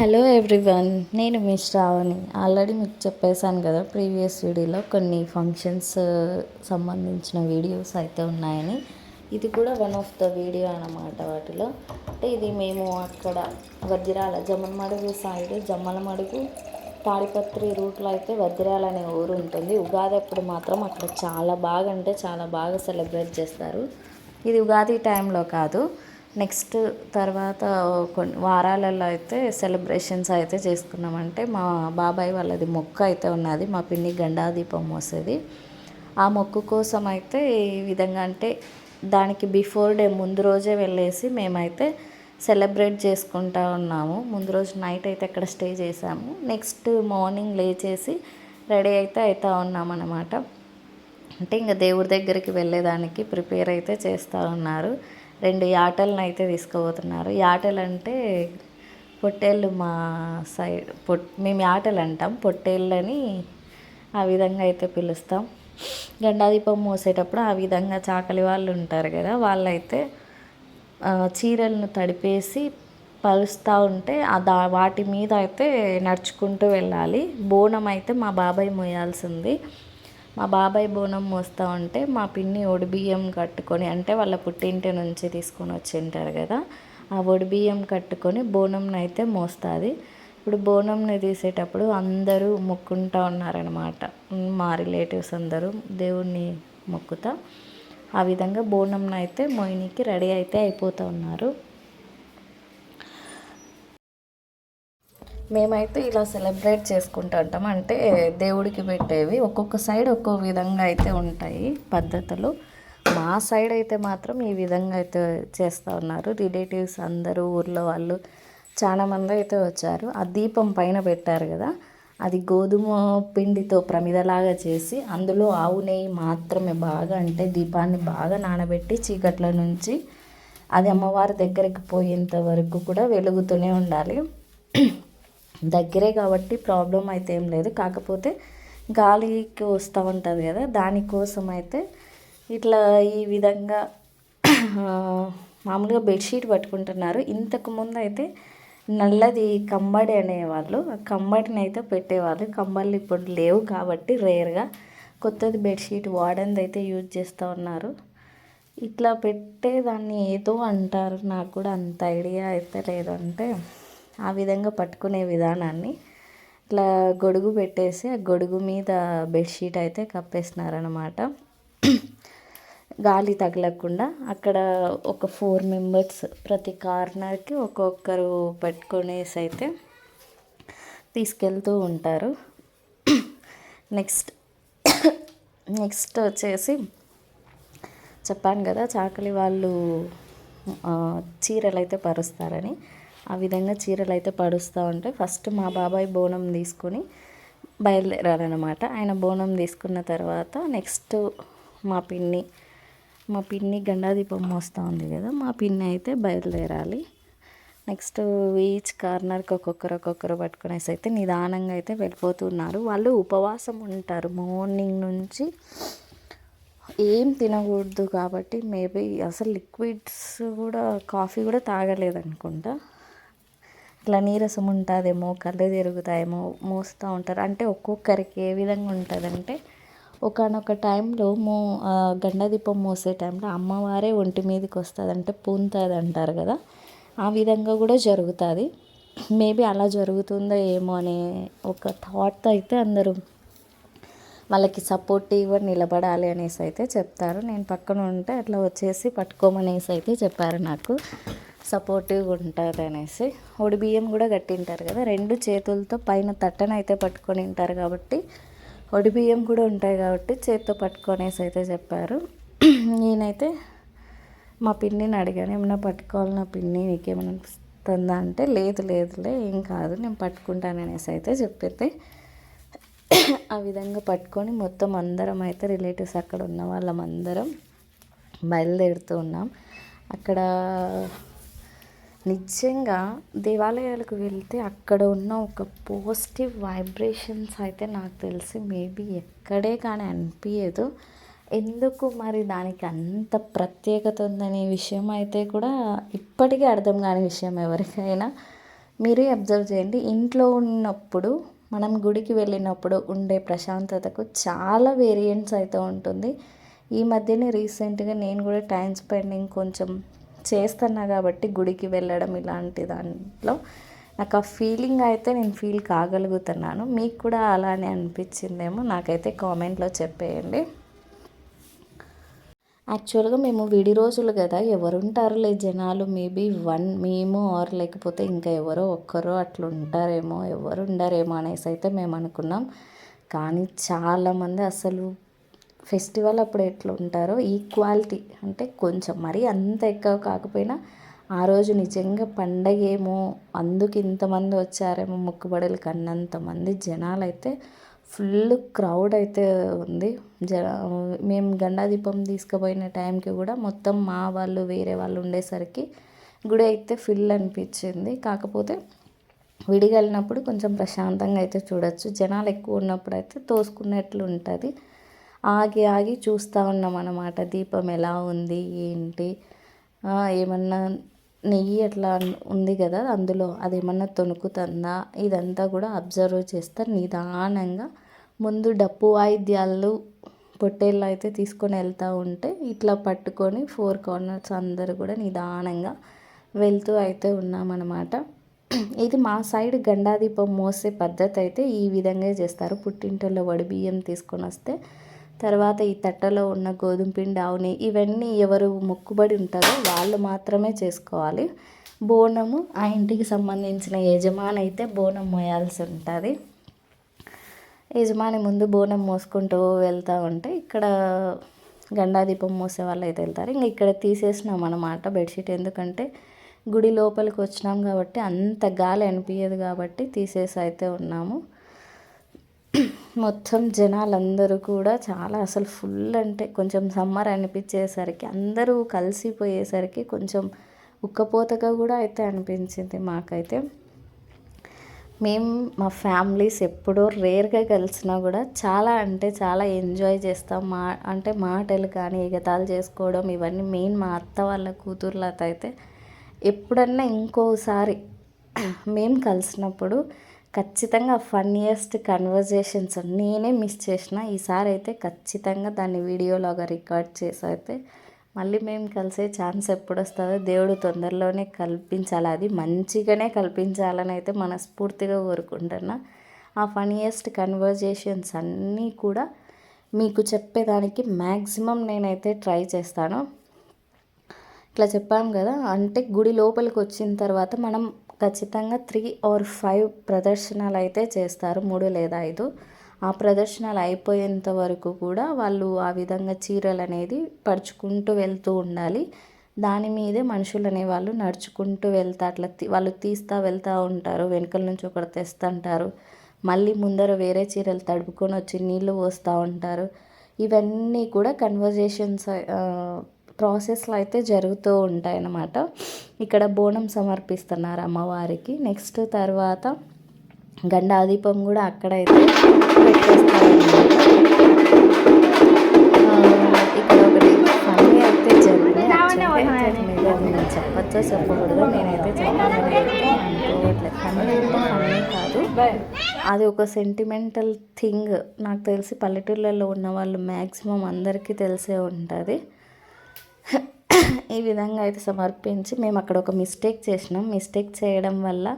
Hello everyone నేను మీ Shravani. Already మీకు చెప్పేశాను కదా ప్రీవియస్ వీడియోలో కొన్ని ఫంక్షన్స్ uh, సంబంధించిన వీడియోస్ అయితే ఉన్నాయని. ఇది కూడా వన్ ఆఫ్ ద వీడియో అన్నమాట వాటిలో. అంటే ఇది మేము అక్కడ వజ్రాల జమ్మలమడుగు సైడ్ జమ్మలమడుగు తాడిపత్రి రూట్లో అయితే వజ్రాల అనే ఊరు ఉంటుంది. ఉగాది అప్పుడు మాత్రం అక్కడ చాలా బాగా అంటే చాలా బాగా సెలబ్రేట్ చేస్తారు. ఇది ఉగాది టైంలో కాదు. నెక్స్ట్ తర్వాత కొన్ని వారాలలో అయితే సెలబ్రేషన్స్ అయితే చేసుకున్నామంటే మా బాబాయ్ వాళ్ళది మొక్క అయితే ఉన్నది మా పిన్ని గండాదీపం వస్తుంది మోసేది. ఆ మొక్కు కోసం అయితే ఈ విధంగా అంటే దానికి బిఫోర్ డే ముందు రోజే వెళ్ళేసి మేమైతే సెలబ్రేట్ చేసుకుంటా ఉన్నాము. ముందు రోజు నైట్ అయితే అక్కడ స్టే చేసాము నెక్స్ట్ మార్నింగ్ లేచేసి రెడీ అయితే అవుతా ఉన్నామన్నమాట. అంటే ఇంకా దేవుడి దగ్గరికి వెళ్ళేదానికి ప్రిపేర్ అయితే చేస్తూ ఉన్నారు. రెండు యాటలను అయితే తీసుకుపోతున్నారు యాటలు అంటే పొట్టేళ్ళు మా సైడ్ పొట్ మేము యాటలు అంటాం. పొట్టేళ్ళని ఆ విధంగా అయితే పిలుస్తాం. గండాదీపం మోసేటప్పుడు ఆ విధంగా చాకలి వాళ్ళు ఉంటారు కదా వాళ్ళైతే చీరలను తడిపేసి పలుస్తూ ఉంటే దా వాటి మీద అయితే నడుచుకుంటూ వెళ్ళాలి. బోనం అయితే మా బాబాయ్ మోయాల్సింది. మా బాబాయ్ బోనం మోస్తూ ఉంటే మా పిన్ని బియ్యం కట్టుకొని అంటే వాళ్ళ పుట్టింటి నుంచి తీసుకొని వచ్చింటారు కదా ఆ బియ్యం కట్టుకొని బోనంని అయితే మోస్తుంది. ఇప్పుడు బోనంని తీసేటప్పుడు అందరూ మొక్కుంటూ ఉన్నారనమాట మా రిలేటివ్స్ అందరూ దేవుణ్ణి మొక్కుతా. ఆ విధంగా బోనంని అయితే మొయినికి రెడీ అయితే అయిపోతూ ఉన్నారు. మేమైతే ఇలా సెలబ్రేట్ చేసుకుంటూ ఉంటాం. అంటే దేవుడికి పెట్టేవి ఒక్కొక్క సైడ్ ఒక్కొక్క విధంగా అయితే ఉంటాయి పద్ధతులు. మా సైడ్ అయితే మాత్రం ఈ విధంగా అయితే చేస్తూ ఉన్నారు. రిలేటివ్స్ అందరూ ఊర్లో వాళ్ళు చాలామంది అయితే వచ్చారు. ఆ దీపం పైన పెట్టారు కదా అది గోధుమ పిండితో ప్రమిదలాగా చేసి అందులో ఆవు నెయ్యి మాత్రమే బాగా అంటే దీపాన్ని బాగా నానబెట్టి చీకట్ల నుంచి అది అమ్మవారి దగ్గరికి పోయేంత వరకు కూడా వెలుగుతూనే ఉండాలి. దగ్గరే కాబట్టి ప్రాబ్లం అయితే ఏం లేదు. కాకపోతే గాలికి వస్తూ ఉంటుంది కదా దానికోసం అయితే ఇట్లా ఈ విధంగా మామూలుగా బెడ్షీట్ పట్టుకుంటున్నారు. ఇంతకు ముందు అయితే నల్లది కంబడి అనేవాళ్ళు ఆ కంబడిని అయితే పెట్టేవాళ్ళు. కంబళ్ళు ఇప్పుడు లేవు కాబట్టి రేర్గా కొత్తది బెడ్షీట్ వాడంది అయితే యూజ్ చేస్తూ ఉన్నారు. ఇట్లా పెట్టేదాన్ని ఏదో అంటారు. నాకు కూడా అంత ఐడియా అయితే లేదంటే. ఆ విధంగా పట్టుకునే విధానాన్ని ఇట్లా గొడుగు పెట్టేసి ఆ గొడుగు మీద బెడ్షీట్ అయితే కప్పేసినారనమాట గాలి తగలకుండా అక్కడ ఒక ఫోర్ మెంబర్స్ ప్రతి కార్నర్కి ఒక్కొక్కరు పెట్టుకునేసి అయితే తీసుకెళ్తూ ఉంటారు. నెక్స్ట్ నెక్స్ట్ వచ్చేసి చెప్పాను కదా చాకలి వాళ్ళు చీరలు అయితే పరుస్తారని. ఆ విధంగా చీరలు అయితే పడుస్తూ ఉంటాయి ఫస్ట్ మా బాబాయ్ బోనం తీసుకొని బయలుదేరారనమాట ఆయన బోనం తీసుకున్న తర్వాత నెక్స్ట్ మా పిన్ని మా పిన్ని గండాదీపం మోస్తూ ఉంది కదా మా పిన్ని అయితే బయలుదేరాలి. నెక్స్ట్ ఈచ్ కార్నర్కి ఒక్కొక్కరు ఒక్కొక్కరు పట్టుకునేసి అయితే నిదానంగా అయితే వెళ్ళిపోతున్నారు. వాళ్ళు ఉపవాసం ఉంటారు. మార్నింగ్ నుంచి ఏం తినకూడదు కాబట్టి మేబీ అసలు లిక్విడ్స్ కూడా కాఫీ కూడా తాగలేదు అనుకుంటా ఇట్లా నీరసం ఉంటుందేమో కళ్ళు తిరుగుతాయేమో మోస్తూ ఉంటారు. అంటే ఒక్కొక్కరికి ఏ విధంగా ఉంటుందంటే ఒకనొక టైంలో మో గండదీపం మోసే టైంలో అమ్మవారే ఒంటి మీదకి వస్తుంది అంటే పూంతుంది అంటారు కదా. ఆ విధంగా కూడా జరుగుతుంది. మేబీ అలా జరుగుతుందో ఏమో అనే ఒక థాట్తో అయితే అందరూ వాళ్ళకి సపోర్టివ్గా నిలబడాలి అనేసి అయితే చెప్తారు. నేను పక్కన ఉంటే అట్లా వచ్చేసి పట్టుకోమనేసి అయితే చెప్పారు నాకు. సపోర్టివ్గా ఉంటుంది అనేసి. ఒడి బియ్యం కూడా కట్టింటారు కదా రెండు చేతులతో పైన తట్టను అయితే పట్టుకొని ఉంటారు కాబట్టి ఒడి బియ్యం కూడా ఉంటాయి కాబట్టి చేత్తో పట్టుకొనేసి అయితే చెప్పారు. నేనైతే మా పిన్నిని అడిగాను ఏమైనా పట్టుకోవాలి నా పిన్ని? నీకేమైనా అనిపిస్తుందా? అంటే లేదు లేదులే ఏం కాదు నేను పట్టుకుంటాను అనేసి అయితే చెప్పింది. ఆ విధంగా పట్టుకొని మొత్తం అందరం అయితే రిలేటివ్స్ అక్కడ ఉన్న వాళ్ళమందరం బయలుదేరుతూ ఉన్నాం. అక్కడ నిజంగా దేవాలయాలకు వెళ్తే అక్కడ ఉన్న ఒక పాజిటివ్ వైబ్రేషన్స్ అయితే నాకు తెలిసి మేబీ ఎక్కడే కానీ అనిపించదు ఎందుకు మరి దానికి అంత ప్రత్యేకత ఉందనే విషయం అయితే కూడా ఇప్పటికీ అర్థం కాని విషయం ఎవరికైనా. మీరే అబ్జర్వ్ చేయండి. ఇంట్లో ఉన్నప్పుడు మనం గుడికి వెళ్ళినప్పుడు ఉండే ప్రశాంతతకు చాలా వేరియంట్స్ అయితే ఉంటుంది. ఈ మధ్యనే రీసెంట్గా నేను కూడా టైం స్పెండింగ్ కొంచెం చేస్తున్నా కాబట్టి గుడికి వెళ్ళడం ఇలాంటి దాంట్లో నాకు ఆ ఫీలింగ్ అయితే నేను ఫీల్ కాగలుగుతున్నాను. మీకు కూడా అలానే అనిపించిందేమో నాకైతే కామెంట్లో చెప్పేయండి. యాక్చువల్గా మేము విడి రోజులు కదా ఎవరుంటారులే జనాలు. మేబీ వన్ మేము ఆర్ లేకపోతే ఇంకా ఎవరో ఒక్కరో అట్లా ఉంటారేమో ఎవరు ఉండరేమో అనేసి అయితే మేము అనుకున్నాం. కానీ చాలామంది అసలు ఫెస్టివల్ అప్పుడు ఎట్లా ఉంటారో ఈక్వాలిటీ అంటే కొంచెం మరీ అంత ఎక్కువ కాకపోయినా ఆ రోజు నిజంగా పండగ ఏమో అందుకు ఇంతమంది వచ్చారేమో మొక్కుబడులు కన్నంతమంది జనాలు అయితే ఫుల్ క్రౌడ్ అయితే ఉంది. జ మేము గండాదీపం తీసుకుపోయిన టైంకి కూడా మొత్తం మా వాళ్ళు వేరే వాళ్ళు ఉండేసరికి గుడి అయితే ఫుల్ అనిపించింది. కాకపోతే విడిగా వెళ్ళినప్పుడు కొంచెం ప్రశాంతంగా అయితే చూడొచ్చు. జనాలు ఎక్కువ ఉన్నప్పుడు అయితే తోసుకున్నట్లు ఉంటుంది. ఆగి ఆగి చూస్తూ ఉన్నాం అన్నమాట దీపం ఎలా ఉంది ఏంటి? ఏమన్నా నెయ్యి అట్లా ఉంది కదా అందులో అది ఏమన్నా తొణుకుతుందా? ఇదంతా కూడా అబ్జర్వ్ చేస్తారు నిదానంగా. ముందు డప్పు వాయిద్యాలు పొట్టేళ్ళు అయితే తీసుకొని వెళ్తూ ఉంటే ఇట్లా పట్టుకొని ఫోర్ కార్నర్స్ అందరూ కూడా నిదానంగా వెళ్తూ అయితే ఉన్నామన్నమాట. ఇది మా సైడ్ గండాదీపం మోసే పద్ధతి అయితే ఈ విధంగా చేస్తారు. పుట్టింటిలో వడి బియ్యం తీసుకొని వస్తే తర్వాత ఈ తట్టలో ఉన్న గోధుమ పిండి ఆవుని ఇవన్నీ ఎవరు మొక్కుబడి ఉంటారో వాళ్ళు మాత్రమే చేసుకోవాలి. బోనము ఆ ఇంటికి సంబంధించిన యజమాని అయితే బోనం మోయాల్సి ఉంటుంది. యజమాని ముందు బోనం మోసుకుంటూ వెళ్తూ ఉంటే ఇక్కడ గండాదీపం మోసే వాళ్ళు అయితే వెళ్తారు. ఇంకా ఇక్కడ తీసేసినాం అనమాట బెడ్షీట్. ఎందుకంటే గుడి లోపలికి వచ్చినాం కాబట్టి అంత గాలి అనిపించదు కాబట్టి తీసేసి అయితే ఉన్నాము. మొత్తం జనాలందరూ కూడా చాలా అసలు ఫుల్ అంటే కొంచెం సమ్మర్ అనిపించేసరికి అందరూ కలిసిపోయేసరికి కొంచెం ఉక్కపోతగా కూడా అయితే అనిపించింది మాకైతే. మేము మా ఫ్యామిలీస్ ఎప్పుడో రేర్గా కలిసినా కూడా చాలా అంటే చాలా ఎంజాయ్ చేస్తాం. మా అంటే మాటలు కానీ ఎగతాలు చేసుకోవడం ఇవన్నీ మెయిన్ మా అత్త వాళ్ళ కూతుర్లతో అయితే ఎప్పుడన్నా ఇంకోసారి మేము కలిసినప్పుడు ఖచ్చితంగా ఫన్నీయెస్ట్ కన్వర్జేషన్స్ నేనే మిస్ చేసిన ఈసారి అయితే ఖచ్చితంగా దాన్ని వీడియోలాగా రికార్డ్ చేసి అయితే మళ్ళీ మేము కలిసే ఛాన్స్ ఎప్పుడు వస్తుందో దేవుడు తొందరలోనే కల్పించాలి. అది మంచిగానే కల్పించాలని అయితే మనస్ఫూర్తిగా కోరుకుంటున్నా. ఆ ఫన్నీయెస్ట్ కన్వర్జేషన్స్ అన్నీ కూడా మీకు చెప్పేదానికి మ్యాక్సిమం నేనైతే ట్రై చేస్తాను. ఇట్లా చెప్పాం కదా అంటే గుడి లోపలికి వచ్చిన తర్వాత మనం ఖచ్చితంగా త్రీ ఆర్ ఫైవ్ ప్రదర్శనలు అయితే చేస్తారు మూడు లేదా ఐదు. ఆ ప్రదర్శనలు అయిపోయేంత వరకు కూడా వాళ్ళు ఆ విధంగా చీరలు అనేది పరుచుకుంటూ వెళ్తూ ఉండాలి. దాని మీదే మనుషులు అనేవాళ్ళు నడుచుకుంటూ వెళ్తా అట్లా వాళ్ళు తీస్తూ వెళ్తూ ఉంటారు వెనకల నుంచి ఒకటి తెస్తుంటారు. మళ్ళీ ముందర వేరే చీరలు తడుపుకొని వచ్చి నీళ్ళు పోస్తూ ఉంటారు. ఇవన్నీ కూడా కన్వర్జేషన్స్ ప్రాసెస్లు అయితే జరుగుతూ ఉంటాయి అన్నమాట ఇక్కడ బోనం సమర్పిస్తున్నారు అమ్మవారికి. నెక్స్ట్ తర్వాత గండాదీపం కూడా అక్కడైతే పెట్టేస్తారు ఇక్కడ ఒకటి ఫన్నీ అయితే జరిగింది. నేను చెప్పచ్చో చెప్పకూడదు? నేనైతే చెప్పాలని అనుకోవట్లేదు. ఫన్నీ అంటే ఫన్నీ కాదు. అది ఒక సెంటిమెంటల్ థింగ్. నాకు తెలిసి పల్లెటూళ్ళలో ఉన్న వాళ్ళు మ్యాక్సిమం అందరికీ తెలిసే ఉంటుంది. ఈ విధంగా అయితే సమర్పించి మేము అక్కడ ఒక మిస్టేక్ చేసినాం. మిస్టేక్ చేయడం వల్ల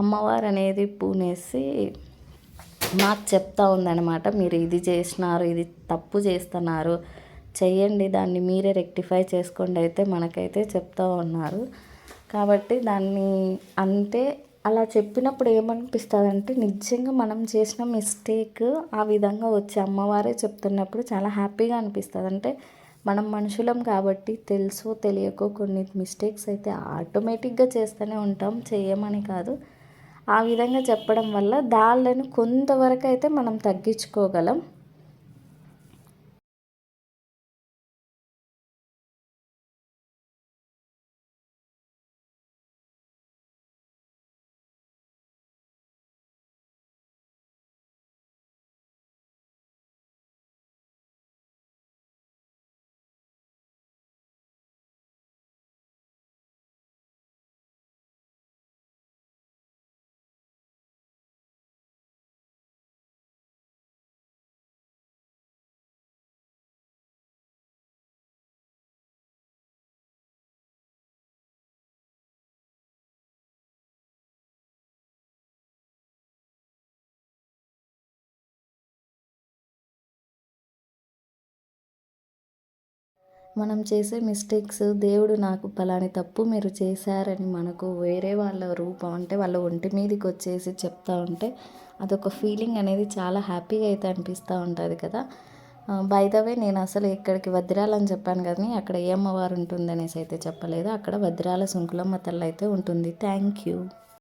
అమ్మవారు అనేది పూనేసి మాకు చెప్తా ఉందన్నమాట. మీరు ఇది చేసినారు ఇది తప్పు చేస్తున్నారు. చెయ్యండి దాన్ని మీరే రెక్టిఫై చేసుకోండి అయితే మనకైతే చెప్తా ఉన్నారు. కాబట్టి దాన్ని అంటే అలా చెప్పినప్పుడు ఏమనిపిస్తుంది అంటే నిజంగా మనం చేసిన మిస్టేక్ ఆ విధంగా వచ్చి అమ్మవారే చెప్తున్నప్పుడు చాలా హ్యాపీగా అనిపిస్తుంది. అంటే మనం మనుషులం కాబట్టి తెలుసో తెలియకో కొన్ని మిస్టేక్స్ అయితే ఆటోమేటిక్గా చేస్తూనే ఉంటాం చేయమని కాదు. ఆ విధంగా చెప్పడం వల్ల దాళ్ళను కొంతవరకు అయితే మనం తగ్గించుకోగలం. మనం చేసే మిస్టేక్స్ దేవుడు నాకు పలాని తప్పు మీరు చేశారని మనకు వేరే వాళ్ళ రూపం అంటే వాళ్ళ ఒంటి మీదకి వచ్చేసి చెప్తా ఉంటే అదొక ఫీలింగ్ అనేది చాలా హ్యాపీగా అయితే అనిపిస్తూ ఉంటుంది కదా. బై ద వే నేను అసలు ఇక్కడికి వజ్రాలని చెప్పాను కానీ అక్కడ ఏ అమ్మవారు ఉంటుంది అనేసి అయితే చెప్పలేదు. అక్కడ వజ్రాల సుంకులమ్మ తల్లి అయితే ఉంటుంది. Thank you